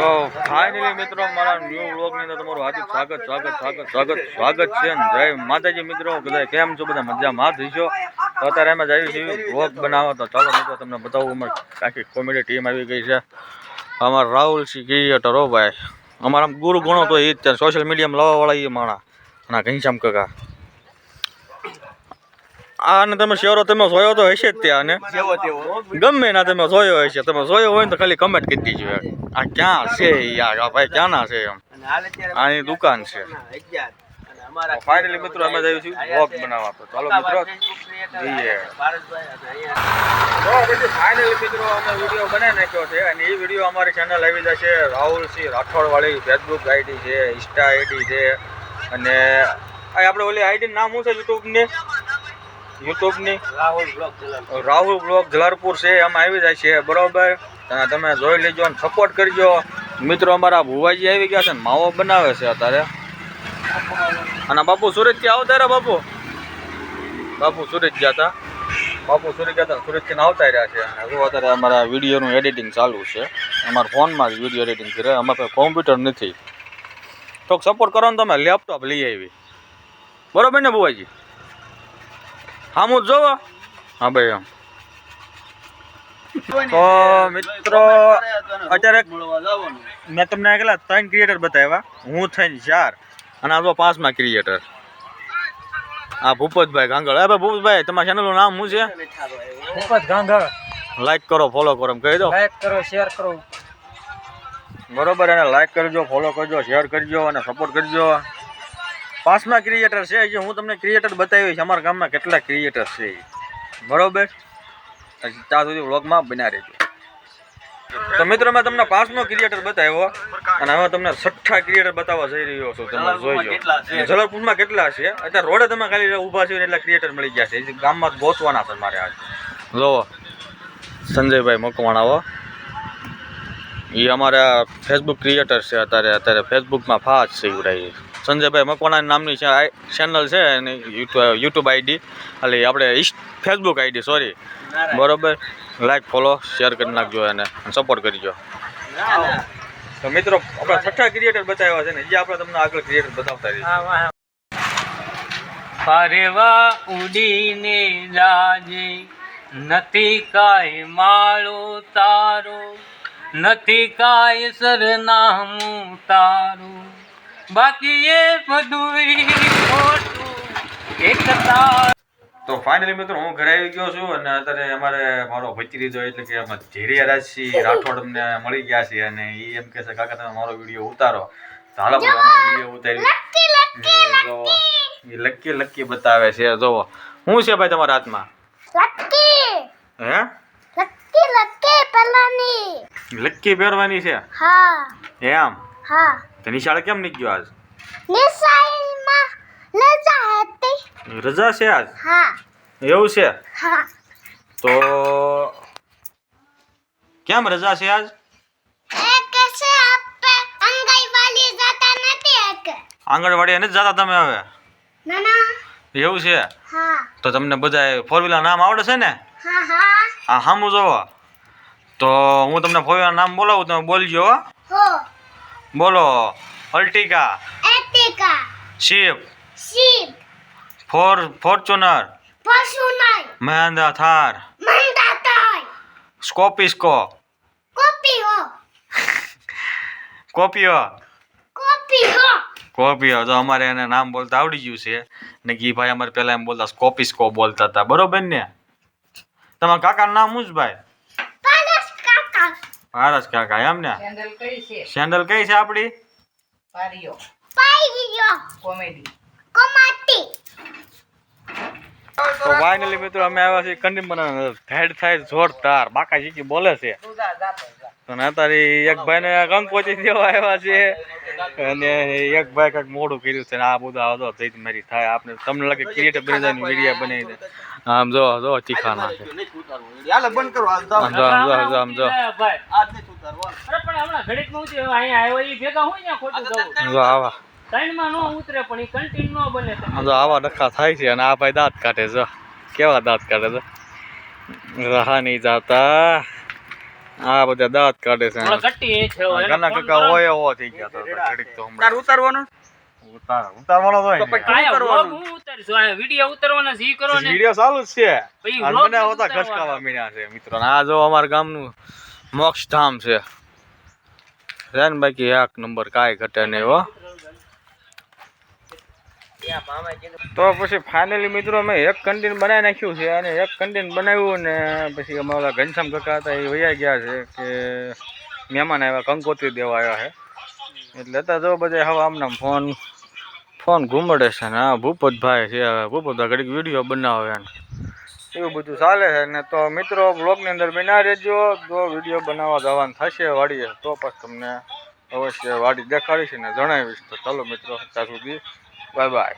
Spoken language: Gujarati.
તો ફાઇનલી મિત્રો મારા ન્યૂ વ્લોગની અંદર તમારું હાર્દિક સ્વાગત સ્વાગત સ્વાગત સ્વાગત સ્વાગત છે ને જય માતાજી મિત્રો બધા કેમ છો? બધા મજામાં થઈશો તો અત્યારે અમે જઈએ છીએ વ્લોગ બનાવો તો ચાલો મિત્રો તમને બતાવું અમારી આખી કોમેડી ટીમ આવી ગઈ છે. અમારા રાહુલ સિંહ ક્રિએટર હો ભાઈ. અમારા આમ ગુરુ ગણો તો એ જ છે સોશિયલ મીડિયામાં લાવવાવાળા એ માણા. અને આ ઘનશ્યામ કાકા. આને તમે શેરો તમે જોયો તો હશે જ ત્યાં ને? ગમે ના તમે જોયો હશે. તમે જોયો હોય ને તો ખાલી કમેન્ટ કરી દીજો. આ ક્યાં છે યાર આ ભાઈ ક્યાંના છે એમ? અને આની દુકાન છે. અગિયાર. અને અમારા ફાઇનલી મિત્રો અમે જઈએ છીએ વોક બનાવવા તો ચાલો મિત્રો જઈએ. ભારતભાઈ અને અહીંયા તો પછી ફાઇનલી મિત્રો અમે વીડિયો બનાવી નાખ્યો છે અને એ વીડિયો અમારી ચેનલ આવી જશે. રાહુલસિંહ રાઠોડ વાળી ફેસબુક આઈડી છે ઇન્સ્ટા આઈડી છે અને આ આપણે ઓલી આઈડી નામ શું છે યુટ્યુબની યુટ્યુબની. રાહુલ બ્લોક જલારપુર છે એમાં આવી જાય છે બરોબર? અને તમે જોઈ લેજો અને સપોર્ટ કરજો. મિત્રો અમારા ભુવાજી આવી ગયા છે ને માવો બનાવે છે અત્યારે. અને બાપુ સુરતથી આવતા રહ્યા બાપુ? બાપુ સુરત ગયા હતા. બાપુ સુરત ગયા હતા સુરતથી આવતા રહ્યા છે. હજુ અત્યારે અમારા વિડીયોનું એડિટિંગ ચાલુ છે. અમારા ફોનમાં જ વીડિયો એડિટિંગ કરે અમારે કોમ્પ્યુટર નથી. તો સપોર્ટ કરો ને તમે લેપટોપ લઈ આવી. બરોબર ને ભુવાજી? હું જોવો. હા ભાઈ એમ તો મિત્રો અત્યારે મેં તમને કેટલા ત્રણ ક્રિએટર બતાવ્યા. હું થઈને ચાર અને આ તો પાંચમા ક્રિએટર આ ભૂપતભાઈ ગાંગળ. હા ભાઈ ભૂપતભાઈ તમારા ચેનલનું નામ શું છે? ભૂપત ગાંગળ. લાઈક કરો ફોલો કરો એમ કહી દો. લાઈક કરો શેર કરો. બરોબર એને લાઈક કરજો ફોલો કરજો શેર કરજો અને સપોર્ટ કરજો. પાંચમા ક્રિએટર છે. જે હું તમને ક્રિએટર બતાવીશ. અમારા ગામમાં કેટલા ક્રિએટર છે બરોબર? ત્યાં સુધી વ્લોગમાં બના રહેજો. તો મિત્રો મેં તમને પાંચમો ક્રિએટર બતાવ્યો અને હવે તમને છઠ્ઠા ક્રિએટર બતાવવા જઈ રહ્યો છું. તમે જોઈજો જલરપુરમાં છે? કેટલા છે? અત્યારે રોડે તમે ખાલી ઊભા છો એટલા ક્રિએટર મળી ગયા છે. ગામમાં ગોતવાના છે મારે આજ. જો સંજયભાઈ મકવાણા હો. એ અમારા ફેસબુક ક્રિએટર છે અત્યારે. અત્યારે ફેસબુકમાં ફાસ્ટ છે સંજયભાઈ મકવાણા નામની ચેનલ છે એની યુટ્યુબ આઈડી એટલે આપણે ફેસબુક આઈડી સોરી બરોબર? લાઈક ફોલો શેર કરી નાખજો એને સપોર્ટ કરજો તો મિત્રો આપણા છઠ્ઠા ક્રિએટર બતાવ્યા છે ને જે આપણે તમને આગળ ક્રિએટર બતાવતા રહીએ ફરવા ઉડીને જાજે નથી કાંઈ માળો તારો નથી કાંઈ સરનામું તારું. બાકી એ બધું ખોટું. તો ફાઇનલી મિત્રો હું ઘરે આવી ગયો છું અને અત્યારે અમારે મારો ભત્રીજો એટલે કે એમાં ઝેરિયા રાજસિંહ રાઠોડ અમને મળી ગયા છે અને એ એમ કહે છે કાકા તમે મારો વીડિયો ઉતારો. તો હાલો વીડિયો ઉતારી જો એ લકી લકી બતાવે છે જોવો શું છે ભાઈ તમારા હાથમાં? લકી. હે? લકી લકી પેલાની લક્કી પહેરવાની છે? હા. એમ? હા. તો નિશાળ કેમ નહીં ગયો આજ? નિસાઈલમાં રજા હતી. રજા છે આજ? હા. એવું છે? હા. તો કેમ રજા છે આજ? જતા આંગણવાડી નથી જતા તમે હવે? એવું છે? હા. તો તમને બધા ફોર વ્હીલર નામ આવડે છે ને? હા હા. આ સામું જોવો. તો હું તમને ફોર વ્હીલર નામ બોલાવું તમે બોલજો હો. હો બોલો અલ્ટિકા એટિકા શિપ શીપ ફોર ફોર્ચ્યુનર પશુનાઈ મહેન્દ્રા થાર મંદાતાઈ સ્કોપિસ્કો કોપી હો કોપિયો કોપી હો કોપિયો તો અમારે એને નામ બોલતા આવડી ગયું છે ને કી ભાઈ અમારે પહેલા એમ બોલતા સ્કોપિસ્કો બોલતા હતા બરોબર ને તમારા કાકાનું નામ શું છે ભાઈ પાલસ કાકા પારસ કાકા એમ ને? કેન્ડલ કઈ છે? સેન્ડલ કઈ છે આપડી? પારિયો. પાઈ ગયો કોમેડી. કોમાટી. તો ફાઇનલી મિત્રો અમે આવ્યા છીએ કંડી બનાવવા ભેડ થાય જોરદાર. બાકા જીકી બોલે છે. તો અત્યારે એક ભાઈને કંકોચી દેવા આવ્યા છે. અને એક ભાઈ કંઈક મોડું કર્યું છે ને આ બધું આવતો જઈ મારી થાય. આપણે તમને લાગે ક્રિએટર બની જાય વીડિયો બની દે. આમ જો જો ચીખાના છે બંધ કરો. આમ જો આમ જો આમ જો આમ જો. ભાઈ. આજ નહીં ઉતારવો અરે પણ હમણાં ઘડીકનું અહીંયા આવ્યો એ ભેગા હોય ને ખોટું જો આવા. ત્રણમાં નો ઉતરે પણ એ કન્ટિન્યુ ન બને આમ આવા ડખા થાય છે અને આ ભાઈ દાંત કાઢે છે. કેવા દાંત કાઢે છે? રહા નહીં જાતા. આ બધા દાંત કાઢે છે. ઘણા ફોન હોય એવો થઈ ગયા તો ઘડીક તો હમણાં. ઉતારવાનો? ઉતાર ઉતારવાનો તો હોય તો ને. પછી આયા ઉતારવાનું. vlog હું ઉતારીશું. આયા વીડિયો ઉતારવાના છે ઈ કરો ને. વીડિયો ચાલુ જ છે. અને મને હોતા ઉતારવાના. મીણ્યા છે મિત્રો. આ જો અમારા ગામનું મોક્ષ ધામ છે. રેન બાકી એક નંબર કાંઈ ઘટે નહીં હો. તો પછી ફાઇનલી મિત્રો મેં એક કન્ટેન બનાવી નાખ્યું છે અને એક કન્ટેન બનાવ્યું ને પછી અમારા ઘનશ્યામ કાકા હતા એ વયા ગયા છે કે મહેમાન આવ્યા, કંકોત્રી દેવા આવ્યા છે. એટલે હતા જો બધા હવે આમના ફોન ફોન ઘૂમડે છે ને હા ભૂપતભાઈ છે હવે ભૂપતભાઈ ઘડીક વીડિયો બનાવે એવું બધું ચાલે છે ને તો મિત્રો બ્લોગની અંદર બના રહેજો, જો વીડિયો બનાવવા જવાનું થશે વાડીએ તો પછી તમને અવશ્ય વાડી દેખાડીશ ને જણાવીશ. તો ચાલો મિત્રો ત્યાં સુધી Bye bye.